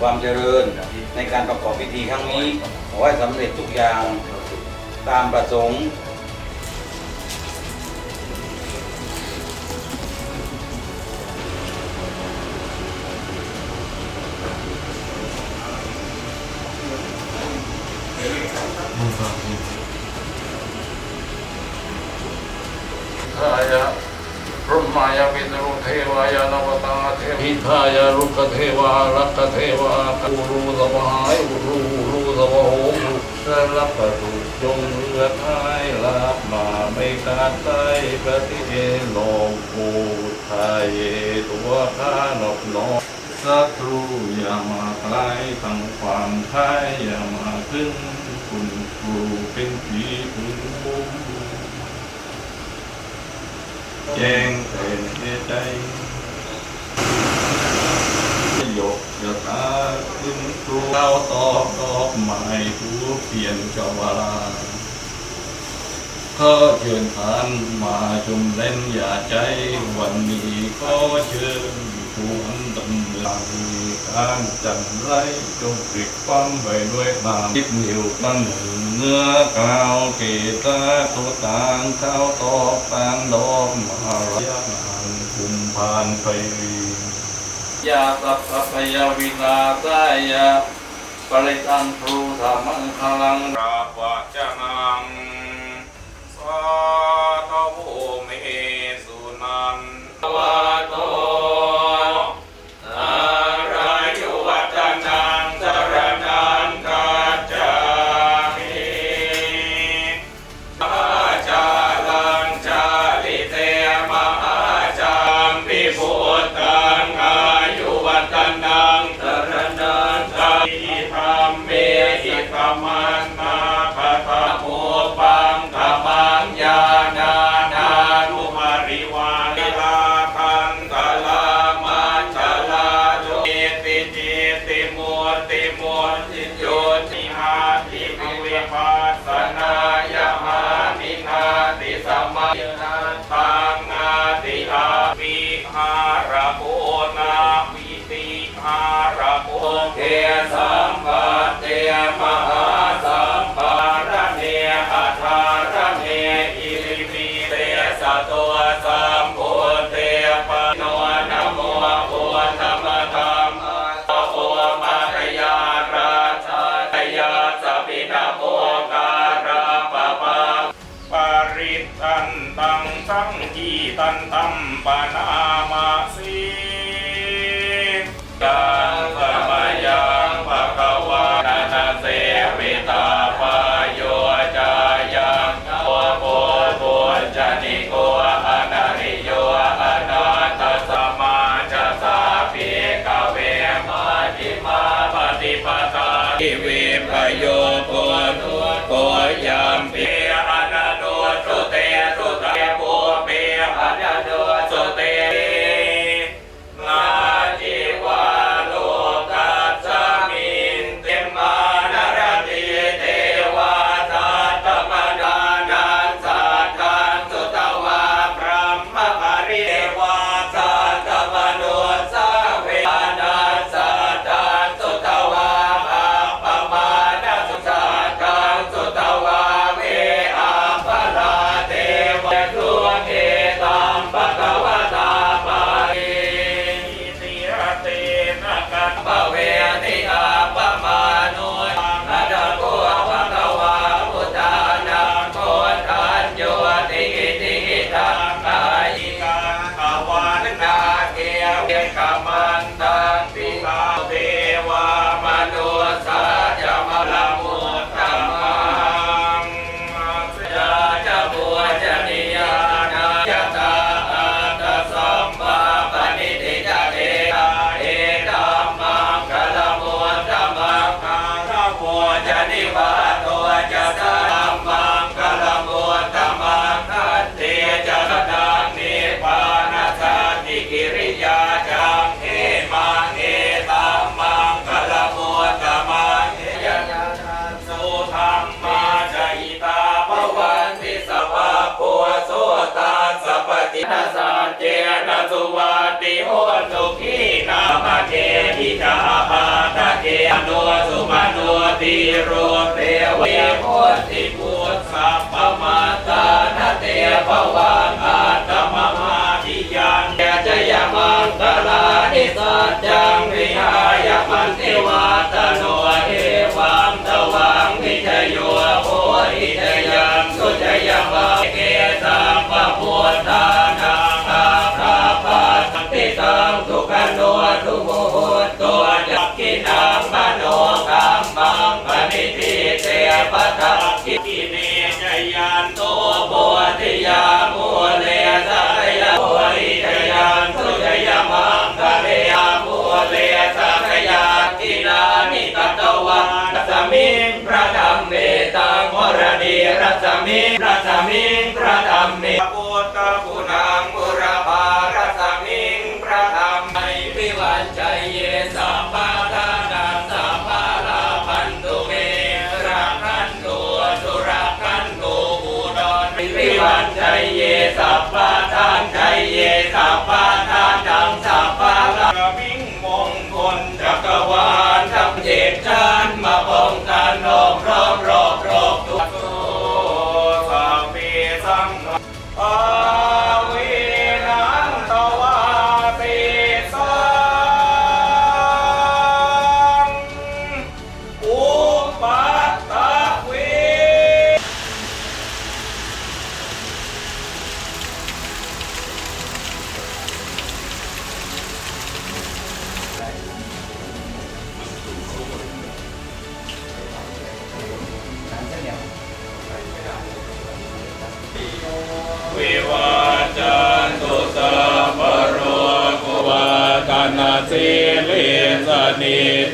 ความเจริญในการประกอบพิธีครั้งนี้ ขอให้สำเร็จทุกอย่างตามประสงค์ทายะ รุมายาวินรุเทวายานวตาเทวิทายารุกเทวารักเทวากูรูสวายอุรูรูสวโหมุสลับประดุจงเรือไทยลับมาไม่ขาดใจปฏิเอโลกูไทยตัวข้านอบนอมศัตรูอย่ามาใกล้ทำความไทยอย่ามาขึ้นคุณครูเป็นผีคุณมุม แจ้งเตือนใจหยกยะตาขึ้นครูเราตอบดอกไม้ทูบเทียนชวาก็เชิญทานมาชมเล่นอย่าใจ วันนี้ก็เชิญชวนตำ เนินมีการจันไรจงปลิกความไว้ด้วยตามทิพนิ้วตั้งเนื้อกล่าวเกตาตัวต่างข้าตอกตางดอกมาราชงานคุมพานไปวียาสัพพยาวินาสายาปริตังครูธรรมังคลังราปะจนังสาธโวเมสุนันวา โตโพธิยาโมเลสยาโพธิยันสุจยามังคเรยาโมเลสยาทินานิตตะวัรัศมิงพระธรรมเมตังวรดีรัศมิงรัศมิงพระธรรมเมโพตปุณังมุรภา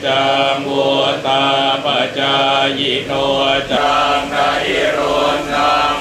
จังวุตาปจายโนจังไนโรนัง